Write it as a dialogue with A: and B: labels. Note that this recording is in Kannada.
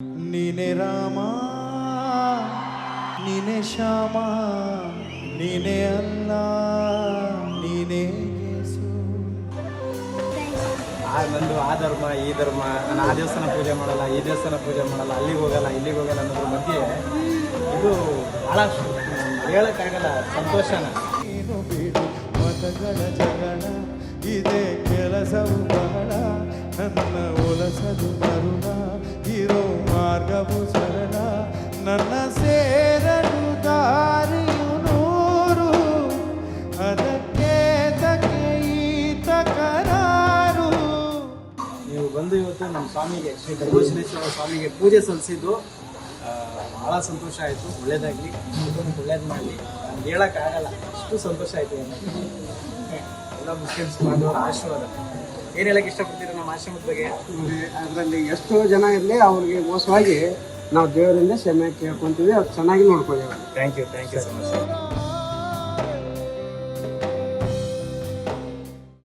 A: ನೀನೆ ರಾಮ ನೀನೆ ಶ್ಯಾಮ ನೀನೆ ಅಲ್ಲ ನೀನೆ
B: ಆ ನಂದು ಆ ಧರ್ಮ ಈ ಧರ್ಮ ನಾನು ಆ ದೇವಸ್ಥಾನ ಪೂಜೆ ಮಾಡಲ್ಲ ಈ ದೇವಸ್ಥಾನ ಪೂಜೆ ಮಾಡಲ್ಲ ಅಲ್ಲಿಗೆ ಹೋಗಲ್ಲ ಇಲ್ಲಿಗೆ ಹೋಗಲ್ಲ ಅನ್ನೋದ್ರ ಮಧ್ಯೆ ಇದು ಭಾಳ ಹೇಳಕ್ಕಾಗಲ್ಲ ಸಂತೋಷನ.
A: ಏನು ಬಿಡು ಮತಗಳ ಜಗಳ ಇದೇ ಕೆಲಸವು ಬಹಳ ನನ್ನ ಒಲಸದು
B: ಬಂದು ಇವತ್ತು ನಮ್ಮ ಸ್ವಾಮಿಗೆ ಶ್ರೀ ಗರ್ಭಶನೇಶ್ವರ ಸ್ವಾಮಿಗೆ ಪೂಜೆ ಸಲ್ಲಿಸಿದ್ದು ಭಾಳ ಸಂತೋಷ ಆಯಿತು ಒಳ್ಳೇದಾಗಲಿ ಒಳ್ಳೇದು ಮಾಡಲಿ ನಮ್ಗೆ ಹೇಳೋಕ್ಕಾಗಲ್ಲ ಅಷ್ಟು ಸಂತೋಷ ಆಯಿತು ಎಲ್ಲ ಮುಸ್ಲಿಮ್ಸ್ ಬಾಂಧವರ ಆಶೀರ್ವಾದ. ಏನು ಹೇಳಕ್ಕೆ ಇಷ್ಟಪಡ್ತೀರಾ ನಮ್ಮ ಆಶ್ರಮದ ಬಗ್ಗೆ?
C: ಅದರಲ್ಲಿ ಎಷ್ಟೋ ಜನ ಇರಲಿ ಅವ್ರಿಗೆ ಮೋಸವಾಗಿ ನಾವು ದೇವರಿಂದ ಕ್ಷಮೆ ಕೇಳ್ಕೊತೀವಿ ಅದು ಚೆನ್ನಾಗಿ ನೋಡ್ಕೊಳ್ಳಿ
B: thank you thank you so much